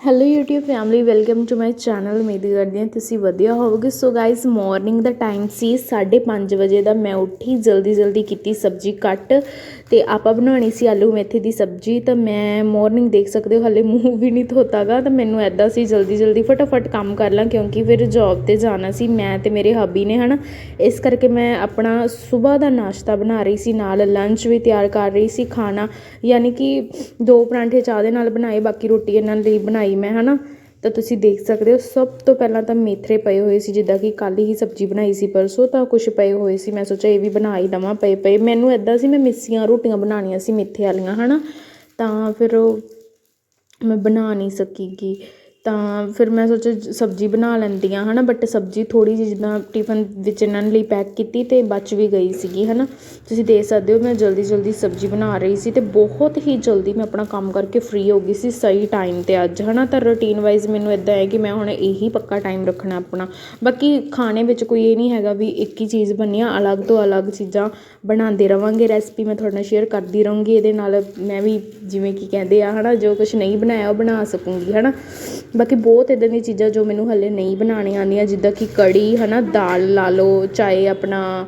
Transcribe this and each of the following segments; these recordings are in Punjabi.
Hello YouTube family welcome to my channel ਉਮੀਦ ਕਰਦੀ ਹਾਂ ਤੁਸੀਂ ਵਧੀਆ ਹੋਵੋਗੇ। ਸੋ ਗਾਇਸ ਮਾਰਨਿੰਗ ਦਾ ਟਾਈਮ ਸੀ 5:30 ਵਜੇ ਦਾ। ਮੈਂ ਉੱਠੀ, ਜਲਦੀ ਜਲਦੀ ਕੀਤੀ ਸਬਜ਼ੀ ਕੱਟ ਤੇ ਆਪਾਂ ਬਣਾਉਣੀ ਸੀ ਆਲੂ ਮੇਥੇ ਦੀ ਸਬਜ਼ੀ। ਤਾਂ ਮੈਂ ਮਾਰਨਿੰਗ ਦੇਖ ਸਕਦੇ ਹੋ, ਹਲੇ ਮੂੰਹ ਵੀ ਨਹੀਂ ਧੋਤਾਗਾ। ਤਾਂ ਮੈਨੂੰ ਐਦਾਂ ਸੀ, ਜਲਦੀ ਜਲਦੀ ਫਟਾਫਟ ਕੰਮ ਕਰ ਲਾਂ, ਕਿਉਂਕਿ ਫਿਰ ਜੌਬ ਤੇ ਜਾਣਾ ਸੀ, ਮੈਂ ਤੇ ਮੇਰੇ ਹੱਬੀ ਨੇ, ਹਨਾ। ਇਸ ਕਰਕੇ ਮੈਂ ਆਪਣਾ ਸਵੇਰ ਦਾ ਨਾਸ਼ਤਾ ਬਣਾ ਰਹੀ ਸੀ, ਨਾਲ ਲੰਚ ਵੀ ਤਿਆਰ ਕਰ ਰਹੀ ਸੀ, ਖਾਣਾ। ਯਾਨੀ ਕਿ ਦੋ ਪਰਾਂਠੇ ਚਾਹ ਦੇ ਨਾਲ ਬਣਾਏ, ਬਾਕੀ ਰੋਟੀ ਇਹਨਾਂ ਲਈ ਬਣਾਈ ਮੈਂ, ਹਨਾ? ਤਾਂ ਤੁਸੀਂ ਦੇਖ ਸਕਦੇ ਹੋ, ਸਭ ਤੋਂ ਪਹਿਲਾਂ ਤਾਂ ਮੇਥਰੇ ਪਏ ਹੋਏ ਸੀ, ਜਿੱਦਾਂ ਕਿ ਕੱਲ੍ਹ ਹੀ ਸਬਜ਼ੀ ਬਣਾਈ ਸੀ, ਪਰਸੋਂ ਤਾਂ ਕੁਝ ਪਏ ਹੋਏ ਸੀ। ਮੈਂ ਸੋਚਿਆ ਇਹ ਵੀ ਬਣਾ ਹੀ ਲਵਾਂ ਪਏ ਪਏ। ਮੈਨੂੰ ਐਦਾਂ ਸੀ, ਮੈਂ ਮਿੱਸੀਆਂ ਰੋਟੀਆਂ ਬਣਾਉਣੀਆਂ ਸੀ ਮੇਥੇ ਵਾਲੀਆਂ, ਹਨਾ? ਤਾਂ ਫਿਰ ਉਹ ਮੈਂ ਬਣਾ ਨਹੀਂ ਸਕੀਗੀ ਤਾਂ ਫਿਰ ਮੈਂ ਸੋਚਿਆ ਸਬਜ਼ੀ ਬਣਾ ਲੈਂਦੀ ਹਾਂ ਹੈ ਨਾ ਬਟ ਸਬਜ਼ੀ ਥੋੜ੍ਹੀ ਜਿਹੀ ਜਿੱਦਾਂ ਟਿਫਨ ਵਿੱਚ ਇਹਨਾਂ ਲਈ ਪੈਕ ਕੀਤੀ ਅਤੇ ਬਚ ਵੀ ਗਈ ਸੀਗੀ ਹੈ ਨਾ ਤੁਸੀਂ ਦੇਖ ਸਕਦੇ ਹੋ, ਮੈਂ ਜਲਦੀ ਜਲਦੀ ਸਬਜ਼ੀ ਬਣਾ ਰਹੀ ਸੀ ਅਤੇ ਬਹੁਤ ਹੀ ਜਲਦੀ ਮੈਂ ਆਪਣਾ ਕੰਮ ਕਰਕੇ ਫਰੀ ਹੋ ਗਈ ਸੀ ਸਹੀ ਟਾਈਮ ਤੇ ਅੱਜ ਹੈ ਨਾ ਤਾਂ ਰੂਟੀਨ ਵਾਈਜ਼ ਮੈਨੂੰ ਇੱਦਾਂ ਹੈ ਕਿ ਮੈਂ ਹੁਣ ਇਹੀ ਪੱਕਾ ਟਾਈਮ ਰੱਖਣਾ ਆਪਣਾ। ਬਾਕੀ ਖਾਣੇ ਵਿੱਚ ਕੋਈ ਇਹ ਨਹੀਂ ਹੈਗਾ ਵੀ ਇੱਕ ਹੀ ਚੀਜ਼ ਬਣਨੀ ਆ, ਅਲੱਗ ਤੋਂ ਅਲੱਗ ਚੀਜ਼ਾਂ ਬਣਾਉਂਦੇ ਰਵਾਂਗੇ ਰੈਸਪੀ ਮੈਂ ਤੁਹਾਡੇ ਨਾਲ ਸ਼ੇਅਰ ਕਰਦੀ ਰਹੂੰਗੀ। ਇਹਦੇ ਨਾਲ ਮੈਂ ਵੀ ਜਿਵੇਂ ਕਿ ਕਹਿੰਦੇ ਆ ਹੈ ਨਾ ਜੋ ਕੁਝ ਨਹੀਂ ਬਣਾਇਆ ਉਹ ਬਣਾ ਸਕੂੰਗੀ ਹੈ ਨਾ ਬਾਕੀ ਬਹੁਤ ਇੱਦਾਂ ਦੀਆਂ ਚੀਜ਼ਾਂ ਜੋ ਮੈਨੂੰ ਹਲੇ ਨਹੀਂ ਬਣਾਉਣੀਆਂ ਆਉਂਦੀਆਂ, ਜਿੱਦਾਂ ਕਿ ਕੜੀ ਹੈ ਨਾ ਦਾਲ ਲਾ ਲਓ, ਚਾਹੇ ਆਪਣਾ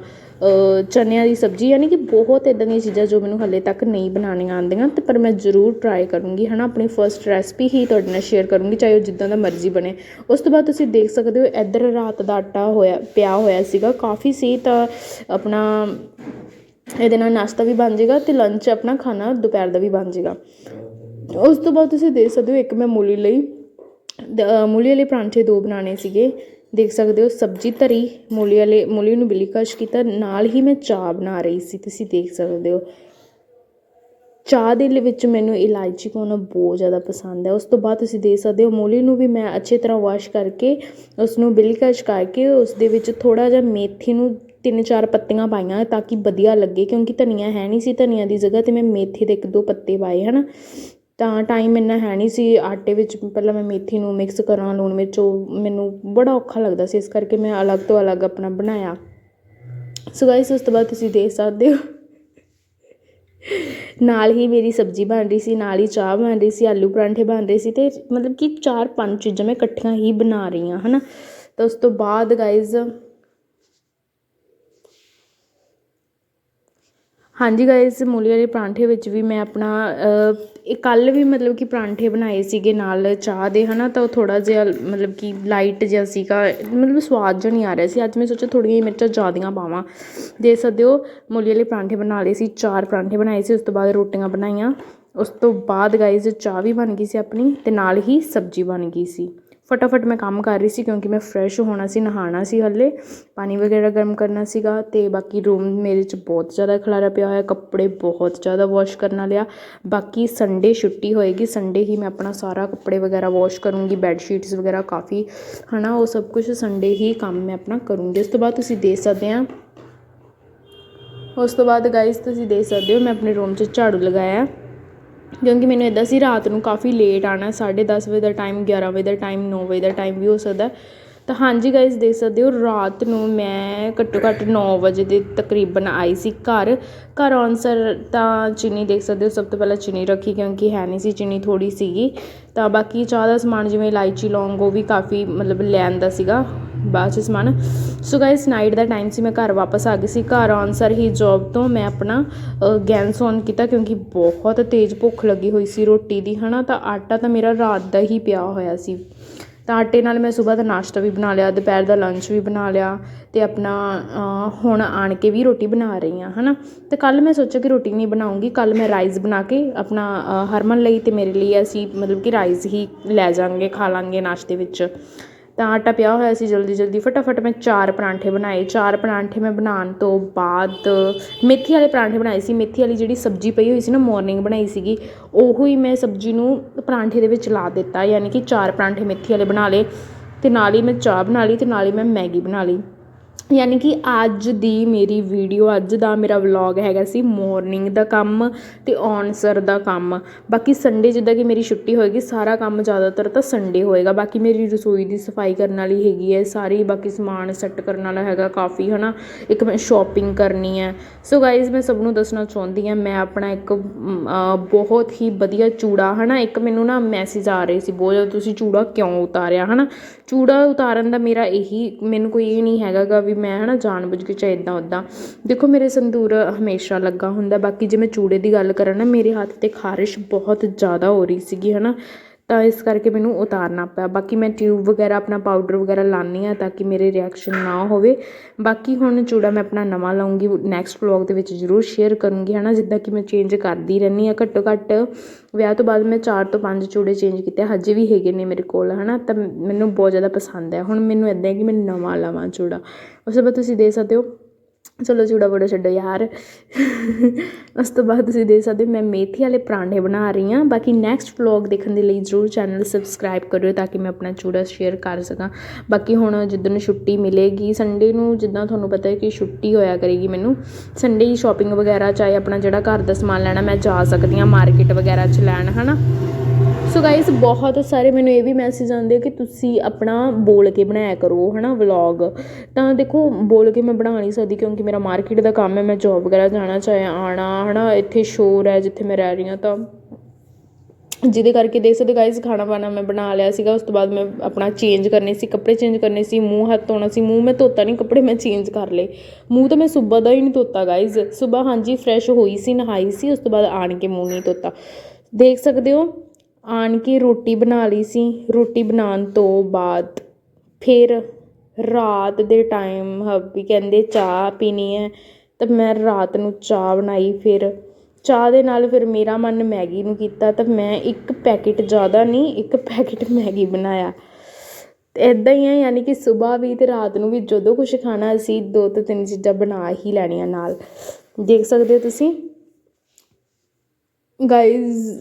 ਚਨਿਆਂ ਦੀ ਸਬਜ਼ੀ, ਯਾਨੀ ਕਿ ਬਹੁਤ ਇੱਦਾਂ ਦੀਆਂ ਚੀਜ਼ਾਂ ਜੋ ਮੈਨੂੰ ਹਾਲੇ ਤੱਕ ਨਹੀਂ ਬਣਾਉਣੀਆਂ ਆਉਂਦੀਆਂ ਅਤੇ ਪਰ ਮੈਂ ਜ਼ਰੂਰ ਟਰਾਈ ਕਰੂੰਗੀ ਹੈ ਨਾ ਆਪਣੀ ਫਸਟ ਰੈਸਪੀ ਹੀ ਤੁਹਾਡੇ ਨਾਲ ਸ਼ੇਅਰ ਕਰੂੰਗੀ, ਚਾਹੇ ਉਹ ਜਿੱਦਾਂ ਦਾ ਮਰਜ਼ੀ ਬਣੇ। ਉਸ ਤੋਂ ਬਾਅਦ ਤੁਸੀਂ ਦੇਖ ਸਕਦੇ ਹੋ, ਇੱਧਰ ਰਾਤ ਦਾ ਆਟਾ ਹੋਇਆ, ਪਿਆ ਹੋਇਆ ਸੀਗਾ, ਕਾਫੀ ਸੀ ਤਾਂ ਆਪਣਾ ਇਹਦੇ ਨਾਲ ਨਾਸ਼ਤਾ ਵੀ ਬਣ ਜਾਏਗਾ ਅਤੇ ਲੰਚ ਆਪਣਾ ਖਾਣਾ ਦੁਪਹਿਰ ਦਾ ਵੀ ਬਣ ਜਾਏਗਾ ਉਸ ਤੋਂ ਬਾਅਦ ਤੁਸੀਂ ਦੇਖ ਸਕਦੇ ਹੋ, ਇੱਕ ਮੈਂ ਮੂਲੀ ਲਈ ਮੂਲੀ ਵਾਲੇ ਪਰਾਂਠੇ ਦੋ ਬਣਾਉਣੇ ਸੀਗੇ। ਦੇਖ ਸਕਦੇ ਹੋ, ਸਬਜ਼ੀ ਧਰੀ, ਮੂਲੀ ਵਾਲੇ, ਮੂਲੀ ਨੂੰ ਬਿਲੀਕਸ਼ ਕੀਤਾ, ਨਾਲ ਹੀ ਮੈਂ ਚਾਹ ਬਣਾ ਰਹੀ ਸੀ, ਤੁਸੀਂ ਦੇਖ ਸਕਦੇ ਹੋ। ਚਾਹ ਦੇ ਵਿੱਚ ਮੈਨੂੰ ਇਲਾਇਚੀ ਪਾਉਣਾ ਬਹੁਤ ਜ਼ਿਆਦਾ ਪਸੰਦ ਹੈ। ਉਸ ਤੋਂ ਬਾਅਦ ਤੁਸੀਂ ਦੇਖ ਸਕਦੇ ਹੋ, ਮੂਲੀ ਨੂੰ ਵੀ ਮੈਂ ਅੱਛੇ ਤਰ੍ਹਾਂ ਵਾਸ਼ ਕਰਕੇ ਉਸ ਨੂੰ ਬਿਲਕਸ਼ ਕਰਕੇ ਉਸ ਦੇ ਵਿੱਚ ਥੋੜਾ ਜਿਹਾ ਮੇਥੀ ਨੂੰ ਤਿੰਨ ਚਾਰ ਪੱਤੀਆਂ ਪਾਈਆਂ ਤਾਂ ਕਿ ਵਧੀਆ ਲੱਗੇ, ਕਿਉਂਕਿ ਧਨੀਆ ਹੈ ਨਹੀਂ ਸੀ, ਧਨੀਆ ਦੀ ਜਗ੍ਹਾ ਤੇ ਮੈਂ ਮੇਥੀ ਦੇ ਇੱਕ ਦੋ ਪੱਤੇ ਪਾਏ, ਹਨ? ਤਾਂ ਟਾਈਮ ਇੰਨਾ ਹੈ ਨਹੀਂ ਸੀ, ਆਟੇ ਵਿੱਚ ਪਹਿਲਾਂ ਮੈਂ ਮੇਥੀ ਨੂੰ ਮਿਕਸ ਕਰਾਂ, ਲੂਣ ਮਿਰਚ, ਉਹ ਮੈਨੂੰ ਬੜਾ ਔਖਾ ਲੱਗਦਾ ਸੀ, ਇਸ ਕਰਕੇ ਮੈਂ ਅਲੱਗ ਤੋਂ ਅਲੱਗ ਆਪਣਾ ਬਣਾਇਆ। ਸੋ ਗਾਇਸ ਉਸ ਤੋਂ ਬਾਅਦ ਤੁਸੀਂ ਦੇਖ ਸਕਦੇ ਹੋ। ਨਾਲ ਹੀ ਮੇਰੀ ਸਬਜ਼ੀ ਬਣ ਰਹੀ ਸੀ, ਨਾਲ ਹੀ ਚਾਹ ਬਣ ਰਹੀ ਸੀ, ਆਲੂ ਪਰਾਂਠੇ ਬਣ ਰਹੇ ਸੀ ਤੇ ਮਤਲਬ ਕਿ ਚਾਰ ਪੰਜ ਚੀਜ਼ਾਂ ਮੈਂ ਇਕੱਠੀਆਂ ਹੀ ਬਣਾ ਰਹੀ ਹਾਂ ਹਨਾ? ਤਾਂ ਉਸ ਤੋਂ ਬਾਅਦ ਗਾਇਜ਼ ਹਾਂਜੀ ਗਾਇਸ ਮੂਲੀ ਵਾਲੇ ਪਰਾਂਠੇ ਵਿੱਚ ਵੀ ਮੈਂ ਆਪਣਾ ਇਹ ਕੱਲ੍ਹ ਵੀ ਮਤਲਬ ਕਿ ਪਰਾਂਠੇ ਬਣਾਏ ਸੀਗੇ ਨਾਲ ਚਾਹ ਦੇ ਹੈ ਨਾ ਤਾਂ ਉਹ ਥੋੜ੍ਹਾ ਜਿਹਾ ਮਤਲਬ ਕਿ ਲਾਈਟ ਜਿਹਾ ਸੀਗਾ, ਮਤਲਬ ਸਵਾਦ ਜਿਹਾ ਨਹੀਂ ਆ ਰਿਹਾ ਸੀ। ਅੱਜ ਮੈਂ ਸੋਚਿਆ ਥੋੜ੍ਹੀਆਂ ਜਿਹੀਆਂ ਮਿਰਚਾਂ ਜ਼ਿਆਦੀਆਂ ਪਾਵਾਂ। ਦੇ ਸਕਦੇ ਹੋ, ਮੂਲੀ ਵਾਲੇ ਪਰਾਂਠੇ ਬਣਾ ਲਏ ਸੀ, ਚਾਰ ਪਰਾਂਠੇ ਬਣਾਏ ਸੀ, ਉਸ ਤੋਂ ਬਾਅਦ ਰੋਟੀਆਂ ਬਣਾਈਆਂ। ਉਸ ਤੋਂ ਬਾਅਦ ਗਾਇਸ ਚਾਹ ਵੀ ਬਣ ਗਈ ਸੀ ਆਪਣੀ ਅਤੇ ਨਾਲ ਹੀ ਸਬਜ਼ੀ ਬਣ ਗਈ ਸੀ। ਫਟਾਫਟ ਮੈਂ ਕੰਮ ਕਰ ਰਹੀ ਸੀ ਕਿਉਂਕਿ ਮੈਂ ਫਰੈਸ਼ ਹੋਣਾ ਸੀ ਨਹਾਉਣਾ ਸੀ ਹੱਲੇ ਪਾਣੀ ਵਗੈਰਾ ਗਰਮ ਕਰਨਾ ਸੀਗਾ ਤੇ ਬਾਕੀ ਰੂਮ ਮੇਰੇ 'ਚ ਬਹੁਤ ਜ਼ਿਆਦਾ ਖਲਾਰਾ ਪਿਆ ਹੋਇਆ ਕੱਪੜੇ ਬਹੁਤ ਜ਼ਿਆਦਾ ਵਾਸ਼ ਕਰਨ ਵਾਲੇ ਆ ਬਾਕੀ ਸੰਡੇ ਛੁੱਟੀ ਹੋਏਗੀ ਸੰਡੇ ਹੀ ਮੈਂ ਆਪਣਾ ਸਾਰਾ ਕੱਪੜੇ ਵਗੈਰਾ ਵਾਸ਼ ਕਰੂੰਗੀ ਬੈੱਡ ਸ਼ੀਟਸ ਵਗੈਰਾ ਕਾਫੀ ਹਨਾ ਉਹ ਸਭ ਕੁਝ ਸੰਡੇ ਹੀ ਕੰਮ ਮੈਂ ਆਪਣਾ ਕਰੂੰਗੀ ਉਸ ਤੋਂ ਬਾਅਦ ਤੁਸੀਂ ਦੇਖ ਸਕਦੇ ਆ ਉਸ ਤੋਂ ਬਾਅਦ ਗਾਇਸ ਤੁਸੀਂ ਦੇਖ ਸਕਦੇ ਹੋ ਮੈਂ ਆਪਣੇ ਰੂਮ 'ਚ ਝਾੜੂ ਲਗਾਇਆ ਕਿਉਂਕਿ ਮੈਨੂੰ ਇੱਦਾਂ ਸੀ, ਰਾਤ ਨੂੰ ਕਾਫੀ ਲੇਟ ਆਉਣਾ, ਸਾਢੇ ਦਸ ਵਜੇ ਦਾ ਟਾਈਮ 11 ਵਜੇ ਦਾ ਟਾਈਮ ਨੌ ਵਜੇ ਦਾ ਟਾਈਮ ਵੀ ਹੋ ਸਕਦਾ। ਤਾਂ ਹਾਂਜੀ ਗਾਇਸ ਦੇਖ ਸਕਦੇ ਹੋ, ਰਾਤ ਨੂੰ ਮੈਂ ਘੱਟੋ ਘੱਟ ਨੌ ਵਜੇ ਦੇ ਤਕਰੀਬਨ ਆਈ ਸੀ ਘਰ। ਘਰ ਆਉਣ ਸਰ ਤਾਂ ਚੀਨੀ ਦੇਖ ਸਕਦੇ ਹੋ, ਸਭ ਤੋਂ ਪਹਿਲਾਂ ਚੀਨੀ ਰੱਖੀ ਕਿਉਂਕਿ ਹੈ ਨਹੀਂ ਸੀ, ਚੀਨੀ ਥੋੜੀ ਸੀਗੀ। ਤਾਂ ਬਾਕੀ ਚਾਹ ਦਾ ਸਮਾਨ ਜਿਵੇਂ ਇਲਾਇਚੀ, ਲੌਂਗ, ਉਹ ਵੀ ਕਾਫੀ ਮਤਲਬ ਲੈਣ ਦਾ ਸੀਗਾ। ਬਾਅਦ 'ਚ ਸਮਾਨ। ਸੋ ਗਾਇਸ ਨਾਈਟ ਦਾ ਟਾਈਮ ਸੀ, ਮੈਂ ਘਰ ਵਾਪਸ ਆ ਗਈ ਸੀ। ਘਰ ਆਉਣ ਸਰ ਹੀ ਜੌਬ ਤੋਂ ਮੈਂ ਆਪਣਾ ਗੈਸ ਔਨ ਕੀਤਾ ਕਿਉਂਕਿ ਬਹੁਤ ਤੇਜ਼ ਭੁੱਖ ਲੱਗੀ ਹੋਈ ਸੀ ਰੋਟੀ ਦੀ, ਹਨਾ? ਤਾਂ ਆਟਾ ਤਾਂ ਮੇਰਾ ਰਾਤ ਦਾ ਹੀ ਪਿਆ ਹੋਇਆ ਸੀ। ਤਾਂ ਆਟੇ ਨਾਲ ਮੈਂ ਸਵੇਰ ਦਾ ਨਾਸ਼ਤਾ ਵੀ ਬਣਾ ਲਿਆ, ਦੁਪਹਿਰ ਦਾ ਲੰਚ ਵੀ ਬਣਾ ਲਿਆ ਤੇ ਆਪਣਾ ਹੁਣ ਆਣ ਕੇ ਵੀ ਰੋਟੀ ਬਣਾ ਰਹੀ ਹਾਂ, ਹਨਾ? ਤੇ ਕੱਲ ਮੈਂ ਸੋਚਿਆ ਕਿ ਰੋਟੀ ਨਹੀਂ ਬਣਾਉਂਗੀ ਕੱਲ ਮੈਂ ਰਾਈਸ ਬਣਾ ਕੇ ਆਪਣਾ ਹਰਮਨ ਲਈ ਤੇ ਮੇਰੇ ਲਈ ਅਸੀਂ ਮਤਲਬ ਕਿ ਰਾਈਸ ਹੀ ਲੈ ਜਾਾਂਗੇ ਖਾ ਲਾਂਗੇ ਨਾਸ਼ਤੇ ਵਿੱਚ। ਤਾਂ ਆਟਾ ਪਿਆ ਹੋਇਆ ਸੀ ਜਲਦੀ ਜਲਦੀ। ਫਟਾਫਟ ਮੈਂ ਚਾਰ ਪਰਾਂਠੇ ਬਣਾਏ। ਚਾਰ ਪਰਾਂਠੇ ਮੈਂ ਬਣਾਉਣ ਤੋਂ ਬਾਅਦ ਮੇਥੀ ਵਾਲੇ ਪਰਾਂਠੇ ਬਣਾਏ ਸੀ। ਮੇਥੀ ਵਾਲੀ ਜਿਹੜੀ ਸਬਜ਼ੀ ਪਈ ਹੋਈ ਸੀ ਨਾ ਮੋਰਨਿੰਗ ਬਣਾਈ ਸੀਗੀ, ਉਹੋ ਹੀ ਮੈਂ ਸਬਜ਼ੀ ਨੂੰ ਪਰਾਂਠੇ ਦੇ ਵਿੱਚ ਲਾ ਦਿੱਤਾ। ਯਾਨੀ ਕਿ ਚਾਰ ਪਰਾਂਠੇ ਮੇਥੀ ਵਾਲੇ ਬਣਾ ਲਏ ਅਤੇ ਨਾਲ ਹੀ ਮੈਂ ਚਾਹ ਬਣਾ ਲਈ ਅਤੇ ਨਾਲ ਹੀ ਮੈਂ ਮੈਗੀ ਬਣਾ ਲਈ। ਯਾਨੀ ਕਿ ਅੱਜ ਦੀ ਮੇਰੀ ਵੀਡੀਓ ਅੱਜ ਦਾ ਮੇਰਾ ਵਲੋਗ ਹੈਗਾ ਸੀ ਮੋਰਨਿੰਗ ਦਾ ਕੰਮ ਅਤੇ ਆਨਸਰ ਦਾ ਕੰਮ। ਬਾਕੀ ਸੰਡੇ ਜਿੱਦਾਂ ਕਿ ਮੇਰੀ ਛੁੱਟੀ ਹੋਏਗੀ, ਸਾਰਾ ਕੰਮ ਜ਼ਿਆਦਾਤਰ ਤਾਂ ਸੰਡੇ ਹੋਏਗਾ। ਬਾਕੀ ਮੇਰੀ ਰਸੋਈ ਦੀ ਸਫ਼ਾਈ ਕਰਨ ਵਾਲੀ ਹੈਗੀ ਹੈ, ਸਾਰੀ ਬਾਕੀ ਸਮਾਨ ਸੈੱਟ ਕਰਨ ਵਾਲਾ ਹੈਗਾ ਕਾਫੀ ਹੈ ਨਾ ਇੱਕ ਮੈਂ ਸ਼ੋਪਿੰਗ ਕਰਨੀ ਹੈ। ਸੋ ਗਾਇਜ਼ ਮੈਂ ਸਭ ਨੂੰ ਦੱਸਣਾ ਚਾਹੁੰਦੀ ਹਾਂ, ਮੈਂ ਆਪਣਾ ਇੱਕ ਬਹੁਤ ਹੀ ਵਧੀਆ ਚੂੜਾ ਹੈ ਨਾ ਇੱਕ ਮੈਨੂੰ ਨਾ ਮੈਸੇਜ ਆ ਰਹੇ ਸੀ, ਬਹੁਤ ਜ਼ਿਆਦਾ ਤੁਸੀਂ ਚੂੜਾ ਕਿਉਂ ਉਤਾਰਿਆ ਹੈ ਨਾ ਚੂੜਾ ਉਤਾਰਨ ਦਾ ਮੇਰਾ ਇਹੀ, ਮੈਨੂੰ ਕੋਈ ਇਹ ਨਹੀਂ ਹੈਗਾ ਗਾ ਵੀ ਮੈਂ ਹਨਾ ਜਾਣਬੁੱਝ ਕੇ ਚਾਹੇ ਇੱਦਾਂ ਉੱਦਾਂ ਦੇਖੋ ਮੇਰੇ ਸੰਦੂਰ ਹਮੇਸ਼ਾ ਲੱਗਾ ਹੁੰਦਾ, ਬਾਕੀ ਜੇ ਮੈਂ ਚੂੜੇ ਦੀ ਗੱਲ ਕਰਾਂ ਨਾ, ਮੇਰੇ ਹੱਥ ਤੇ ਖਾਰਿਸ਼ ਬਹੁਤ ਜ਼ਿਆਦਾ ਹੋ ਰਹੀ ਸੀਗੀ ਹੈ ਨਾ ਤਾਂ ਇਸ ਕਰਕੇ ਮੈਨੂੰ ਉਤਾਰਨਾ ਪਿਆ। ਬਾਕੀ ਮੈਂ ਟਿਊਬ ਵਗੈਰਾ, ਆਪਣਾ ਪਾਊਡਰ ਵਗੈਰਾ ਲਾਉਂਦੀ ਹਾਂ ਤਾਂ ਕਿ ਮੇਰੇ ਰਿਐਕਸ਼ਨ ਨਾ ਹੋਵੇ। ਬਾਕੀ ਹੁਣ ਚੂੜਾ ਮੈਂ ਆਪਣਾ ਨਵਾਂ ਲਾਉਂਗੀ ਨੈਕਸਟ ਵਲੌਗ ਦੇ ਵਿੱਚ ਜ਼ਰੂਰ ਸ਼ੇਅਰ ਕਰੂੰਗੀ ਹੈ ਨਾ ਜਿੱਦਾਂ ਕਿ ਮੈਂ ਚੇਂਜ ਕਰਦੀ ਰਹਿੰਦੀ ਹਾਂ। ਘੱਟੋ ਘੱਟ ਵਿਆਹ ਤੋਂ ਬਾਅਦ ਮੈਂ 4 ਤੋਂ 5 ਚੂੜੇ ਚੇਂਜ ਕੀਤੇ, ਹਜੇ ਵੀ ਹੈਗੇ ਨੇ ਮੇਰੇ ਕੋਲ ਹੈ ਨਾ ਤਾਂ ਮੈਨੂੰ ਬਹੁਤ ਜ਼ਿਆਦਾ ਪਸੰਦ ਹੈ। ਹੁਣ ਮੈਨੂੰ ਇਦਾਂ ਹੈ ਕਿ ਮੈਂ ਨਵਾਂ ਲਵਾਂ ਚੂੜਾ। ਉਸ ਤੋਂ ਬਾਅਦ ਤੁਸੀਂ ਦੇ ਸਕਦੇ ਹੋ ਚਲੋ ਚੂੜਾ ਬੜਾ ਛੱਡੋ ਯਾਰ। ਉਸ ਤੋਂ ਬਾਅਦ ਤੁਸੀਂ ਦੇਖ ਸਕਦੇ ਹੋ, ਮੈਂ ਮੇਥੀ ਵਾਲੇ ਪਰਾਂਠੇ ਬਣਾ ਰਹੀ ਹਾਂ। ਬਾਕੀ ਨੈਕਸਟ ਵਲੌਗ ਦੇਖਣ ਦੇ ਲਈ ਜ਼ਰੂਰ ਚੈਨਲ ਸਬਸਕ੍ਰਾਈਬ ਕਰਿਓ ਤਾਂ ਕਿ ਮੈਂ ਆਪਣਾ ਚੂੜਾ ਸ਼ੇਅਰ ਕਰ ਸਕਾਂ। ਬਾਕੀ ਹੁਣ ਜਿੱਦਣ ਛੁੱਟੀ ਮਿਲੇਗੀ ਸੰਡੇ ਨੂੰ ਜਿੱਦਾਂ ਤੁਹਾਨੂੰ ਪਤਾ ਹੈ ਕਿ ਛੁੱਟੀ ਹੋਇਆ ਕਰੇਗੀ ਮੈਨੂੰ। ਸੰਡੇ ਹੀ ਸ਼ਾਪਿੰਗ ਵਗੈਰਾ, ਚਾਹੇ ਆਪਣਾ ਜਿਹੜਾ ਘਰ ਦਾ ਸਮਾਨ ਲੈਣਾ, ਮੈਂ ਜਾ ਸਕਦੀ ਹਾਂ ਮਾਰਕੀਟ ਵਗੈਰਾ 'ਚ ਲੈਣ, ਹਨਾ? ਸੋ ਗਾਇਸ ਬਹੁਤ ਸਾਰੇ ਮੈਨੂੰ ਇਹ ਵੀ ਮੈਸੇਜ ਆਉਂਦੇ ਕਿ ਤੁਸੀਂ ਆਪਣਾ ਬੋਲ ਕੇ ਬਣਾਇਆ ਕਰੋ, ਹਨਾ ਵਲੌਗ ਤਾਂ ਦੇਖੋ, ਬੋਲ ਕੇ ਮੈਂ ਬਣਾ ਨਹੀਂ ਸਕਦੀ ਕਿਉਂਕਿ ਮੇਰਾ ਮਾਰਕੀਟ ਦਾ ਕੰਮ ਹੈ, ਮੈਂ ਜੌਬ ਵਗੈਰਾ ਜਾਣਾ, ਚਾਹੇ ਆਣਾ ਹਨਾ, ਇੱਥੇ ਸ਼ੋਰ ਹੈ, ਜਿੱਥੇ ਮੈਂ ਰਹਿ ਰਹੀ ਹਾਂ, ਤਾਂ ਜਿਹਦੇ ਕਰਕੇ ਦੇਖ ਸਕਦੇ ਗਾਇਸ ਖਾਣਾ ਵਾਣਾ ਮੈਂ ਬਣਾ ਲਿਆ ਸੀਗਾ, ਉਸ ਤੋਂ ਬਾਅਦ ਮੈਂ ਆਪਣਾ ਚੇਂਜ ਕਰਨੇ ਸੀ, ਕੱਪੜੇ ਚੇਂਜ ਕਰਨੇ ਸੀ, ਮੂੰਹ ਹੱਥ ਧੋਣਾ ਸੀ, ਮੂੰਹ ਮੈਂ ਧੋਤਾ ਨਹੀਂ ਕੱਪੜੇ ਮੈਂ ਚੇਂਜ ਕਰ ਲਏ। ਮੂੰਹ ਤਾਂ ਮੈਂ ਸੁਬਹ ਦਾ ਹੀ ਨਹੀਂ ਧੋਤਾ ਗਾਇਸ ਸੁਬਹ ਹਾਂਜੀ ਫਰੈਸ਼ ਹੋਈ ਸੀ, ਨਹਾਈ ਸੀ, ਉਸ ਤੋਂ ਬਾਅਦ ਆਣ ਕੇ ਮੂੰਹ ਨਹੀਂ ਧੋਤਾ। ਦੇਖ ਸਕਦੇ ਹੋ ਆਣ ਕੇ ਰੋਟੀ ਬਣਾ ਲਈ ਸੀ। ਰੋਟੀ ਬਣਾਉਣ ਤੋਂ ਬਾਅਦ ਫਿਰ ਰਾਤ ਦੇ ਟਾਈਮ ਹੱਬੀ ਕਹਿੰਦੇ ਚਾਹ ਪੀਣੀ ਹੈ। ਤਾਂ ਮੈਂ ਰਾਤ ਨੂੰ ਚਾਹ ਬਣਾਈ। ਫਿਰ ਚਾਹ ਦੇ ਨਾਲ ਫਿਰ ਮੇਰਾ ਮਨ ਮੈਗੀ ਨੂੰ ਕੀਤਾ। ਤਾਂ ਮੈਂ ਇੱਕ ਪੈਕਟ ਜ਼ਿਆਦਾ ਨਹੀਂ, ਇੱਕ ਪੈਕਟ ਮੈਗੀ ਬਣਾਇਆ। ਤੇ ਇਦਾਂ ਹੀ ਹੈ, ਯਾਨੀ ਕਿ ਸੁਬਾਹ ਵੀ ਅਤੇ ਰਾਤ ਨੂੰ ਵੀ ਜਦੋਂ ਕੁਝ ਖਾਣਾ ਅਸੀਂ ਦੋ ਤੋਂ ਤਿੰਨ ਚੀਜ਼ਾਂ ਬਣਾ ਹੀ ਲੈਣੀਆਂ ਨਾਲ। ਦੇਖ ਸਕਦੇ ਹੋ ਤੁਸੀਂ? ਗਾਇਜ਼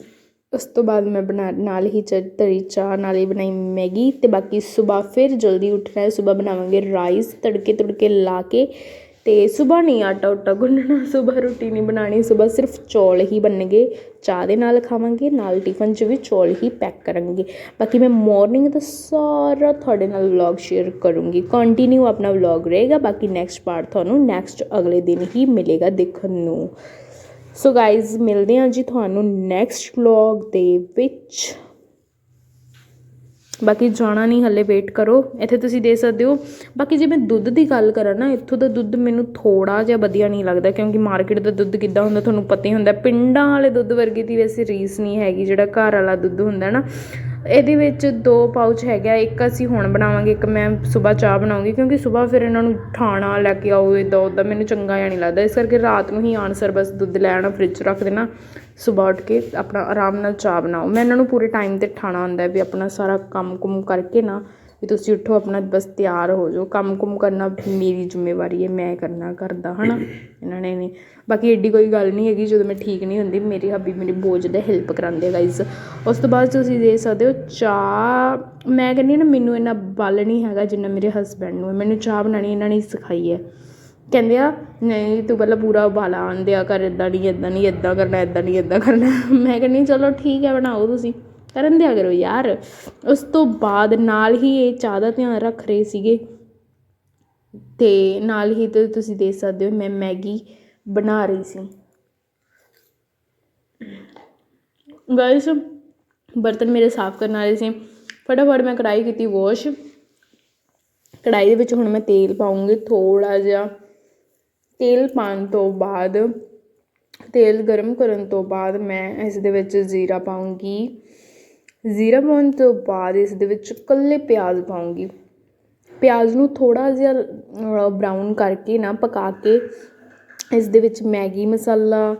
ਉਸ ਤੋਂ ਬਾਅਦ ਮੈਂ ਬਣਾ, ਨਾਲ ਹੀ ਚ, ਤਰੀ ਚਾਹ ਨਾਲ ਹੀ ਬਣਾਈ ਮੈਗੀ ਅਤੇ ਬਾਕੀ ਸਵੇਰ ਫਿਰ ਜਲਦੀ ਉੱਠਣਾ ਹੈ। ਬਣਾਵਾਂਗੇ ਰਾਈਸ ਤੜਕੇ, ਤੁੜਕੇ ਲਾ ਕੇ ਅਤੇ ਸਵੇਰ ਨਹੀਂ ਆਟਾ ਉਟਾ ਗੁੰਨਣਾ ਸਵੇਰ ਰੋਟੀ ਨਹੀਂ ਬਣਾਉਣੀ ਸਵੇਰ ਸਿਰਫ ਚੌਲ ਹੀ ਬਣਨਗੇ। ਚਾਹ ਦੇ ਨਾਲ ਖਾਵਾਂਗੇ, ਨਾਲ ਟਿਫਨ 'ਚ ਵੀ ਚੌਲ ਹੀ ਪੈਕ ਕਰਾਂਗੇ। ਬਾਕੀ ਮੈਂ ਮੋਰਨਿੰਗ ਦਾ ਸਾਰਾ ਤੁਹਾਡੇ ਨਾਲ ਵਲੌਗ ਸ਼ੇਅਰ ਕਰੂੰਗੀ। ਕੰਟੀਨਿਊ ਆਪਣਾ ਵਲੌਗ ਰਹੇਗਾ। ਬਾਕੀ ਨੈਕਸਟ ਪਾਰਟ ਤੁਹਾਨੂੰ ਨੈਕਸਟ ਅਗਲੇ ਦਿਨ ਹੀ ਮਿਲੇਗਾ ਦੇਖਣ ਨੂੰ। ਸੋ ਗਾਇਜ਼ ਮਿਲਦੇ ਹਾਂ ਜੀ ਤੁਹਾਨੂੰ ਨੈਕਸਟ ਵਲੌਗ ਦੇ ਵਿੱਚ। ਬਾਕੀ ਜਾਣਾ ਨਹੀਂ, ਹੱਲੇ ਵੇਟ ਕਰੋ। ਇੱਥੇ ਤੁਸੀਂ ਦੇ ਸਕਦੇ ਹੋ। ਬਾਕੀ ਜੇ ਮੈਂ ਦੁੱਧ ਦੀ ਗੱਲ ਕਰਾਂ ਨਾ, ਇੱਥੋਂ ਦਾ ਦੁੱਧ ਮੈਨੂੰ ਥੋੜਾ ਜਿਹਾ ਵਧੀਆ ਨਹੀਂ ਲੱਗਦਾ, ਕਿਉਂਕਿ ਮਾਰਕੀਟ ਦਾ ਦੁੱਧ ਕਿੱਦਾਂ ਹੁੰਦਾ, ਤੁਹਾਨੂੰ ਪਤਾ ਹੀ ਹੁੰਦਾ। ਪਿੰਡਾਂ ਵਾਲੇ ਦੁੱਧ ਵਰਗੀ ਦੀ ਵੈਸੇ ਰੀਸ ਨਹੀਂ ਹੈਗੀ, ਜਿਹੜਾ ਘਰ ਵਾਲਾ ਦੁੱਧ ਹੁੰਦਾ ਨਾ। ਇਹਦੇ ਵਿੱਚ ਦੋ ਪਾਊਚ ਹੈਗਾ ਇੱਕ ਅਸੀਂ ਹੁਣ ਬਣਾਵਾਂਗੇ, ਇੱਕ ਮੈਂ ਸਵੇਰ ਚਾਹ ਬਣਾਉਂਗੀ, ਕਿਉਂਕਿ ਸਵੇਰ ਫਿਰ ਇਹਨਾਂ ਨੂੰ ਠਾਣਾ ਲੈ ਕੇ ਆਓ ਇੱਦਾਂ ਉੱਦਾਂ ਮੈਨੂੰ ਚੰਗਾ ਜਿਹਾ ਨਹੀਂ ਲੱਗਦਾ। ਇਸ ਕਰਕੇ ਰਾਤ ਨੂੰ ਹੀ ਆਨਸਰ ਬਸ ਦੁੱਧ ਲੈ ਆਉਣਾ ਫ੍ਰਿਜ 'ਚ ਰੱਖ ਦੇਣਾ, ਸਵੇਰ ਉੱਠ ਕੇ ਆਪਣਾ ਆਰਾਮ ਨਾਲ ਚਾਹ ਬਣਾਓ। ਮੈਂ ਇਹਨਾਂ ਨੂੰ ਪੂਰੇ ਟਾਈਮ ਤੇ ਠਾਣਾ ਹੁੰਦਾ ਵੀ ਆਪਣਾ ਸਾਰਾ ਕੰਮ ਕੁਮ ਕਰਕੇ ਨਾ ਵੀ ਤੁਸੀਂ ਉੱਠੋ, ਆਪਣਾ ਬਸ ਤਿਆਰ ਹੋ ਜਾਓ। ਕੰਮ ਕੁਮ ਕਰਨਾ ਮੇਰੀ ਜ਼ਿੰਮੇਵਾਰੀ ਹੈ, ਮੈਂ ਕਰਨਾ ਘਰ ਦਾ ਹੈ ਨਾ ਇਹਨਾਂ ਨੇ। ਨਹੀਂ ਬਾਕੀ ਐਡੀ ਕੋਈ ਗੱਲ ਨਹੀਂ ਹੈਗੀ, ਜਦੋਂ ਮੈਂ ਠੀਕ ਨਹੀਂ ਹੁੰਦੀ, ਮੇਰੀ ਹੱਬੀ ਮੇਰੀ ਬਹੁਤ ਜ਼ਿਆਦਾ ਹੈਲਪ ਕਰਾਉਂਦੇ ਆ ਗਾਈਜ਼ ਉਸ ਤੋਂ ਬਾਅਦ ਤੁਸੀਂ ਦੇ ਸਕਦੇ ਹੋ ਚਾਹ। ਮੈਂ ਕਹਿੰਦੀ ਹਾਂ ਨਾ, ਮੈਨੂੰ ਇੰਨਾ ਬਲ ਨਹੀਂ ਹੈਗਾ ਜਿੰਨਾ ਮੇਰੇ ਹਸਬੈਂਡ ਨੂੰ ਮੈਨੂੰ ਚਾਹ ਬਣਾਉਣੀ ਇਹਨਾਂ ਨੇ ਸਿਖਾਈ ਹੈ। ਕਹਿੰਦੇ ਆ, ਨਹੀਂ, ਤੂੰ ਪਹਿਲਾਂ ਪੂਰਾ ਉਬਾਲਾ ਆਉਣ ਦਿਆ ਕਰ ਇੱਦਾਂ ਨਹੀਂ ਇੱਦਾਂ ਨਹੀਂ ਇੱਦਾਂ ਕਰਨਾ ਇੱਦਾਂ ਨਹੀਂ ਇੱਦਾਂ ਕਰਨਾ। ਮੈਂ ਕਹਿੰਦੀ ਚਲੋ ਠੀਕ ਹੈ, ਬਣਾਓ ਤੁਸੀਂ। ਕਰਨ ਦਿਆ ਕਰੋ ਯਾਰ। ਉਸ ਤੋਂ ਬਾਅਦ ਨਾਲ ਹੀ ਇਹ ਚਾਹ ਦਾ ਧਿਆਨ ਰੱਖ ਰਹੇ ਸੀਗੇ। ਤੇ ਨਾਲ ਹੀ ਤੇ ਤੁਸੀਂ ਦੇਖ ਸਕਦੇ ਹੋ ਮੈਂ ਮੈਗੀ ਬਣਾ ਰਹੀ ਸੀ। ਗਾਇਸ ਬਰਤਨ ਮੇਰੇ ਸਾਫ਼ ਕਰਨ ਵਾਲੇ ਸੀ। ਫਟਾਫਟ ਮੈਂ ਕੜਾਈ ਕੀਤੀ ਵਾਸ਼ ਕੜਾਈ ਦੇ ਵਿੱਚ ਹੁਣ ਮੈਂ ਤੇਲ ਪਾਉਂਗੀ ਥੋੜਾ ਜਿਹਾ। ਤੇਲ ਪਾਉਣ ਤੋਂ ਬਾਅਦ, ਤੇਲ ਗਰਮ ਕਰਨ ਤੋਂ ਬਾਅਦ ਮੈਂ ਇਸ ਦੇ ਵਿੱਚ ਜ਼ੀਰਾ ਪਾਉਂਗੀ ਜ਼ੀਰਾ ਪਾਉਣ ਤੋਂ ਬਾਅਦ ਇਸ ਦੇ ਵਿੱਚ ਇਕੱਲੇ ਪਿਆਜ਼ ਪਾਉਂਗੀ। ਪਿਆਜ਼ ਨੂੰ ਥੋੜ੍ਹਾ ਜਿਹਾ ਬਰਾਊਨ ਕਰਕੇ ਨਾ ਪਕਾ ਕੇ ਇਸ ਦੇ ਵਿੱਚ ਮੈਗੀ ਮਸਾਲਾ,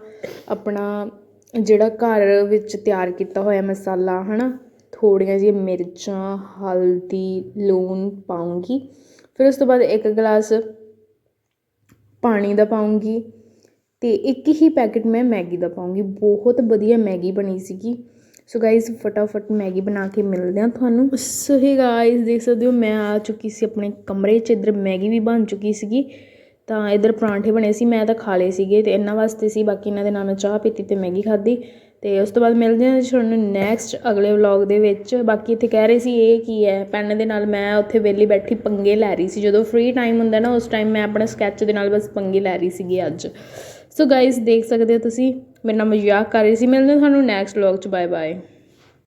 ਆਪਣਾ ਜਿਹੜਾ ਘਰ ਵਿੱਚ ਤਿਆਰ ਕੀਤਾ ਹੋਇਆ ਮਸਾਲਾ ਹੈ ਨਾ ਥੋੜ੍ਹੀਆਂ ਜਿਹੀਆਂ ਮਿਰਚਾਂ, ਹਲਦੀ, ਲੂਣ ਪਾਉਂਗੀ। ਫਿਰ ਉਸ ਤੋਂ ਬਾਅਦ ਇੱਕ ਗਲਾਸ ਪਾਣੀ ਦਾ ਪਾਉਂਗੀ ਅਤੇ ਇੱਕ ਹੀ ਪੈਕੇਟ ਮੈਂ ਮੈਗੀ ਦਾ ਪਾਉਂਗੀ। ਬਹੁਤ ਵਧੀਆ ਮੈਗੀ ਬਣੀ ਸੀਗੀ। ਸੋ ਗਾਇਜ਼ ਫਟਾਫਟ ਮੈਗੀ ਬਣਾ ਕੇ ਮਿਲਦੇ ਆ ਤੁਹਾਨੂੰ ਸੋ ਹੀ ਗਾਇਜ਼ ਦੇਖ ਸਕਦੇ ਹੋ ਮੈਂ ਆ ਚੁੱਕੀ ਸੀ ਆਪਣੇ ਕਮਰੇ 'ਚ ਇੱਧਰ ਮੈਗੀ ਵੀ ਬਣ ਚੁੱਕੀ ਸੀਗੀ ਤਾਂ ਇੱਧਰ ਪਰਾਂਠੇ ਬਣੇ ਸੀ ਮੈਂ ਤਾਂ ਖਾ ਲਏ ਸੀਗੇ ਤੇ ਇਹਨਾਂ ਵਾਸਤੇ ਸੀ ਬਾਕੀ ਇਹਨਾਂ ਦੇ ਨਾਲ ਮੈਂ ਚਾਹ ਪੀਤੀ ਤੇ ਮੈਗੀ ਖਾਧੀ ਤੇ ਉਸ ਤੋਂ ਬਾਅਦ ਮਿਲਦੇ ਹਾਂ ਤੁਹਾਨੂੰ ਨੈਕਸਟ ਅਗਲੇ ਵਲੌਗ ਦੇ ਵਿੱਚ ਬਾਕੀ ਇੱਥੇ ਕਹਿ ਰਹੇ ਸੀ ਇਹ ਕੀ ਹੈ ਪੈਨ ਦੇ ਨਾਲ ਮੈਂ ਉੱਥੇ ਵਿਹਲੀ ਬੈਠੀ ਪੰਗੇ ਲੈ ਰਹੀ ਸੀ ਜਦੋਂ ਫ੍ਰੀ ਟਾਈਮ ਹੁੰਦਾ ਨਾ ਉਸ ਟਾਈਮ ਮੈਂ ਆਪਣੇ ਸਕੈਚ ਦੇ ਨਾਲ ਬਸ ਪੰਗੇ ਲੈ ਰਹੀ ਸੀਗੀ ਅੱਜ ਸੋ ਗਾਇਜ਼ ਦੇਖ ਸਕਦੇ ਹੋ ਤੁਸੀਂ, ਮੇਰੇ ਨਾਲ ਮਜ਼ਾਕ ਕਰ ਰਹੀ ਸੀ। ਮਿਲਦੇ ਹਾਂ ਤੁਹਾਨੂੰ ਨੈਕਸਟ ਵਲੌਗ 'ਚ। Bye bye